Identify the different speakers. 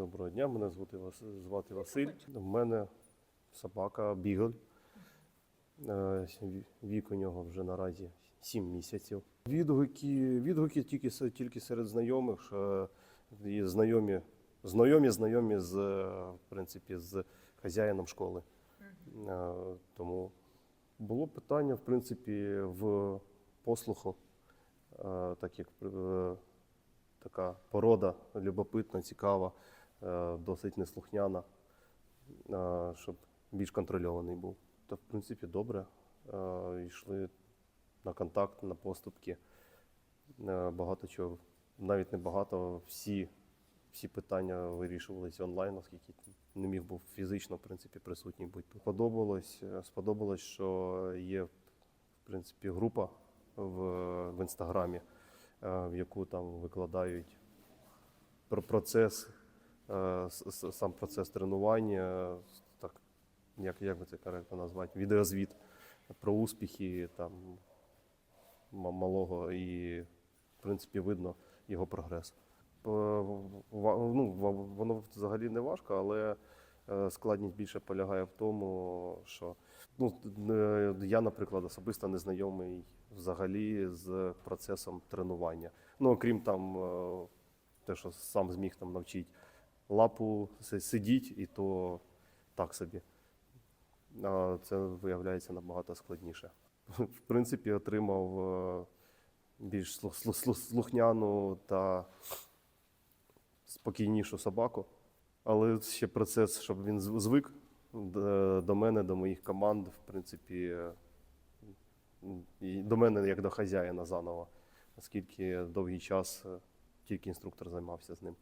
Speaker 1: Доброго дня, мене звати, Вас- звати Василь. У мене собака Бігль. Е, Вік у нього вже наразі 7 місяців. Відгуки, відгуки тільки, тільки серед знайомих. що є знайомі, знайомі, знайомі з, е, в принципі, з хазяїном школи. Е, Тому було питання, в принципі, в послуху, е, так як е, така порода любопитна, цікава, е, досить неслухняна, е, щоб більш контрольований був. То, в принципі, добре. Е, Йшли на контакт, на поступки. Е, Багато чого, навіть не багато, всі, всі питання вирішувалися онлайн, оскільки не міг був фізично, в принципі, присутній бути. Сподобалось, е, сподобалось, що є, в принципі, група в, в інстаграмі, е, в яку там викладають про процес, е, сам процес тренування, так, як, як би це коректно назвати, відеозвіт про успіхи там, малого і, в принципі, видно його прогрес. Ну, воно взагалі не важко, але е, складність більше полягає в тому, що ну, е, я, наприклад, особисто не знайомий взагалі з процесом тренування. Ну, окрім там е, те, що сам зміг там навчити лапу сидіть, і то так собі. А це виявляється набагато складніше. В принципі, отримав е, більш слух- слух- слух- слухняну та спокійнішу собаку. Але ще процес, щоб він звик до мене, до моїх команд, в принципі, е, і до мене як до хазяїна заново, оскільки довгий час е, тільки інструктор займався з ним.